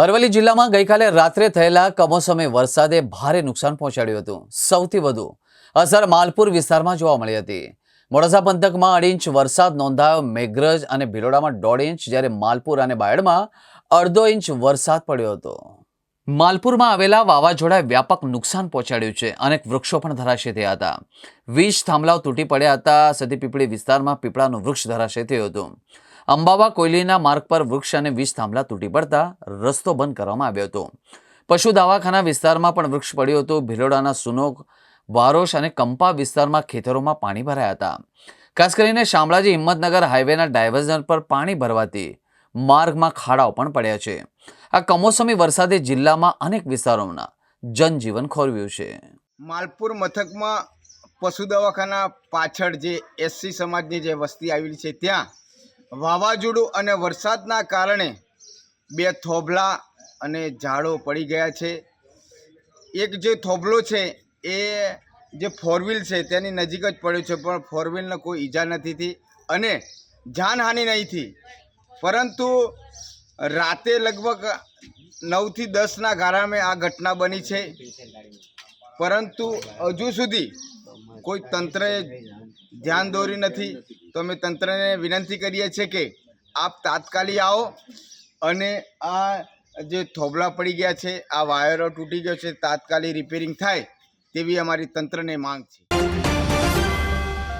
અરવલ્લી જિલ્લામાં ગઈકાલે રાત્રે થયેલા કમોસમી વરસાદે ભારે નુકસાન પહોંચાડ્યું હતું. સૌથી વધુ અસર માલપુર વિસ્તારમાં જોવા મળી હતી. મોડાસા પંથકમાં અઢી ઇંચ વરસાદ નોંધાયો. મેઘરજ અને ભિલોડામાં દોઢ ઇંચ, જ્યારે માલપુર અને બાયડમાં અડધો ઇંચ વરસાદ પડ્યો હતો. માલપુરમાં આવેલા વાવાઝોડાએ વ્યાપક નુકસાન પહોંચાડ્યું છે. અનેક વૃક્ષો પણ ધરાશય થયા હતા. વીજ થાંભલાઓ તૂટી પડ્યા હતા. સતીપીપળી વિસ્તારમાં પીપળાનું વૃક્ષ ધરાશય થયું હતું. અંબાવા કોયલીના માર્ગ પર વૃક્ષ અને વીજ થાંભલા તૂટી પડતા રસ્તો બંધ કરવામાં આવ્યો હતો. પશુ દવાખાના વિસ્તારમાં પણ વૃક્ષ પડ્યું હતું. ભિલોડાના સુનોક વારોશ અને કંપા વિસ્તારમાં ખેતરોમાં પાણી ભરાયા હતા. ખાસ કરીને શામળાજી હિંમતનગર હાઈવેના ડાયવર્ઝન પર પાણી ભરવાથી માર્ગમાં ખાડાઓ પણ પડ્યા છે. આ કમોસમી વરસાદે જિલ્લામાં અનેક વિસ્તારોમાં જનજીવન ખોરવ્યું છે. માલપુર મથકમાં પશુ દવાખાના પાછળ જે એસસી સમાજની જે વસ્તી આવેલી છે, ત્યાં વાવાઝોડું અને વરસાદના કારણે બે થોભલા અને ઝાડો પડી ગયા છે. એક જે થોભલો છે, એ જે ફોર વ્હીલ છે, તેની નજીક જ પડ્યો છે, પણ ફોર વ્હીલને કોઈ ઈજા નથી થઈ અને જાનહાનિ નહીં થઈ. પરંતુ રાતે લગભગ નવથી દસના ગારામે આ ઘટના બની છે. પરંતુ હજુ સુધી કોઈ તંત્રએ ધ્યાન દોરી નથી. તો અમે તંત્રને વિનંતી કરીએ છીએ કે આપ તાત્કાલિક આવો અને આ જે થોભલા પડી ગયા છે, આ વાયરો તૂટી ગયો છે, તાત્કાલિક રિપેરિંગ થાય તેવી અમારી તંત્રને માંગ છે.